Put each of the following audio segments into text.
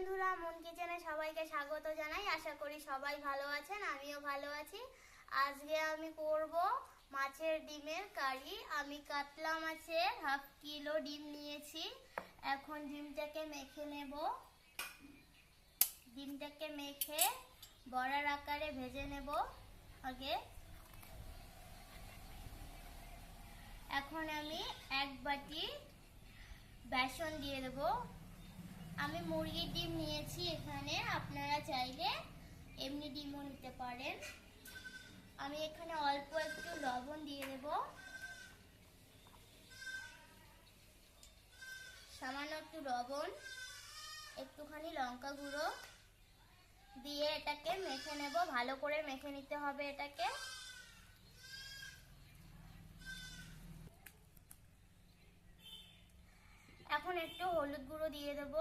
বন্ধুরা মন কিচেনে সবাইকে স্বাগত জানাই। আশা করি সবাই ভালো আছেন, আমিও ভালো আছি। আজকে আমি করব মাছের ডিমের কারি। আমি কাতলা মাছের হাফ কিলো ডিম নিয়েছি। এখন ডিমটাকে মেখে নেব। ডিমটাকে মেখে বড়ার আকারে ভেজে নেব আগে। এখন আমি এক বাটি বেসন দিয়ে দেবো। আমি মুরগির ডিম নিয়েছি এখানে, আপনারা চাইলে এমনি ডিমও নিতে পারেন। আমি এখানে অল্প একটু লবণ দিয়ে দেব। সামান্য একটু লবণ, একটুখানি লঙ্কা গুঁড়ো দিয়ে এটাকে মেখে নেব। ভালো করে মেখে নিতে হবে এটাকে। এখন একটু হলুদ গুঁড়ো দিয়ে দেব।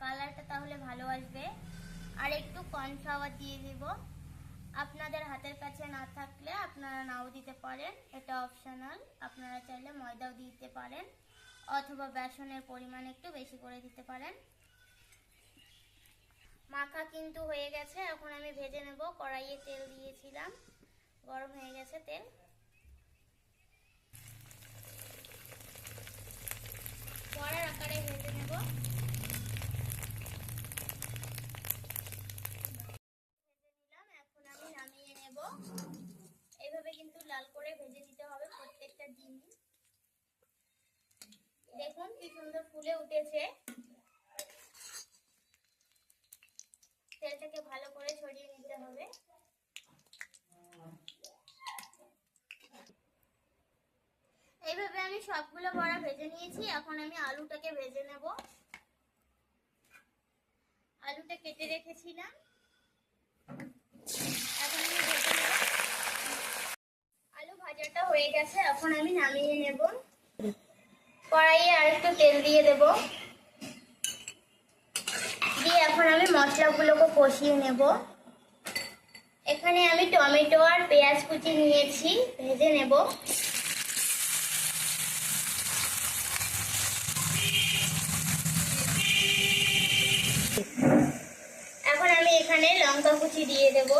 কালারটা তাহলে ভালো আসবে। আর একটু কর্নফ্লাওয়ার দিয়ে দেব। আপনাদের হাতের কাছে না থাকলে আপনারা নাও দিতে পারেন। এটা অপশনাল আপনারা চাইলে ময়দাও দিতে পারেন। অথবা বেসনের পরিমাণ একটু বেশি করে দিতে পারেন। মাখা কিন্তু হয়ে গেছে। এখন আমি ভেজে নেব। কড়াইয়ে তেল দিয়েছিলাম। গরম হয়ে গেছে তেল বড়ার আকারে ভেজে নেব ভেজে নিলাম এখন আমি নামিয়ে নেব এইভাবে কিন্তু লাল করে ভেজে নিতে হবে প্রত্যেকটা ডিম দেখুন কি সুন্দর ফুলে উঠেছে। তেলটাকে ভালো করে ছড়িয়ে নিতে হবে। এইভাবে আমি সবগুলো বড়া ভেজে নিয়েছি। এখন আমি আলুটাকে ভেজে নেব। আলুটা কেটে রেখেছিলাম। এখন আমি আলু ভাজাটা হয়ে গেছে। এখন আমি নামিয়ে নেব। কড়াইয়ে আর একটু তেল দিয়ে দেব। দিয়ে এখন আমি মশলাগুলোকে কষিয়ে নেব। এখানে আমি টমেটো আর পেঁয়াজ কুচি নিয়েছি, ভেজে নেব। এখন আমি এখানে লঙ্কা কুচি দিয়ে দেব।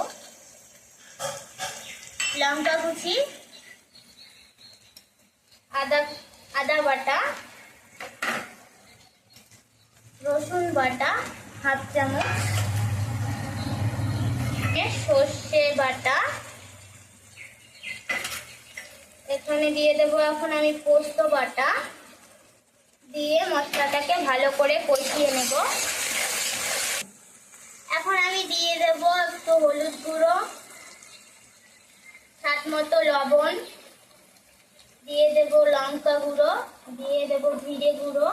লঙ্কা কুচি, আদা আদা বাটা, রসুন বাটা, হাফ চামচ সর্ষে বাটা। এখানে দিয়ে দেব এখন আমি পোস্ত বাটা। দিয়ে মশলাটাকে ভালো করে কষিয়ে নেব। এখন আমি দিয়ে দেব একটু হলুদ গুঁড়ো, স্বাদ মতো লবণ। দিয়ে দেব লঙ্কা গুঁড়ো, দিয়ে দেব জিরে গুঁড়ো,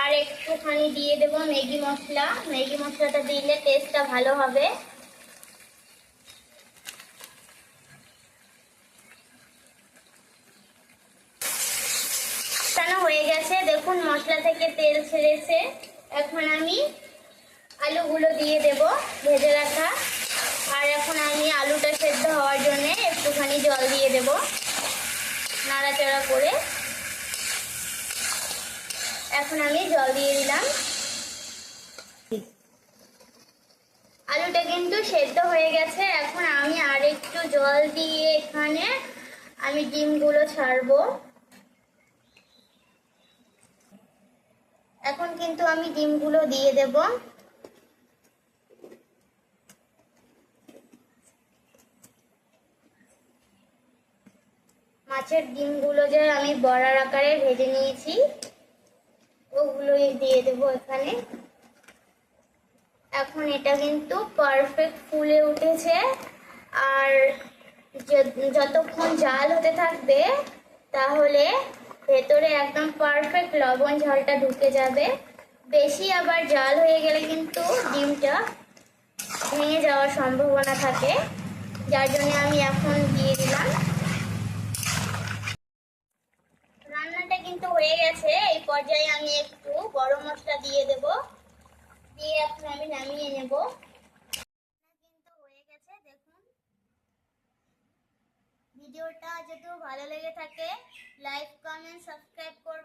আর একটুখানি দিয়ে দেব ম্যাগি মশলা। ম্যাগি মশলাটা দিলে টেস্টটা ভালো হবে। হয়ে গেছে? দেখুন, মশলা থেকে তেল ছেড়েছে। এখন আমি আলুগুলো দিয়ে দেব ভেজে রাখা। আর এখন আমি আলুটা সেদ্ধ হওয়ার জন্য একটুখানি জল দিয়ে দেব। নাড়াচাড়া করে এখন আমি জল দিয়ে দিলাম। আলুটা কিন্তু সেদ্ধ হয়ে গেছে। এখন আমি আর একটু জল দিয়ে এখানে আমি ডিমগুলো ছাড়বো। এখন কিন্তু আমি ডিমগুলো দিয়ে দেব। মাছের ডিমগুলো যে আমি বড়ার আকারে ভেজে নিয়েছি, ওগুলোই দিয়ে দেব এখানে। এখন এটা কিন্তু পারফেক্ট ফুলে উঠেছে। আর যতক্ষণ জাল হতে থাকবে, তাহলে ভেতরে একদম পারফেক্ট লবণ ঝালটা ঢুকে যাবে। বেশি আবার জাল হয়ে গেলে কিন্তু ডিমটা ভেঙে যাওয়ার সম্ভাবনা থাকে। যার জন্য আমি এখন দিয়ে দিলাম রান্নাটা কিন্তু হয়ে গেছে এই পর্যায়ে আমি একটু গরম মশলা দিয়ে দেব। দিয়ে এখন আমি নামিয়ে নেব। কিন্তু হয়ে গেছে, দেখুন। ভিডিওটা যদি ভালো লেগে থাকে, লাইক, কমেন্ট, সাবস্ক্রাইব করবেন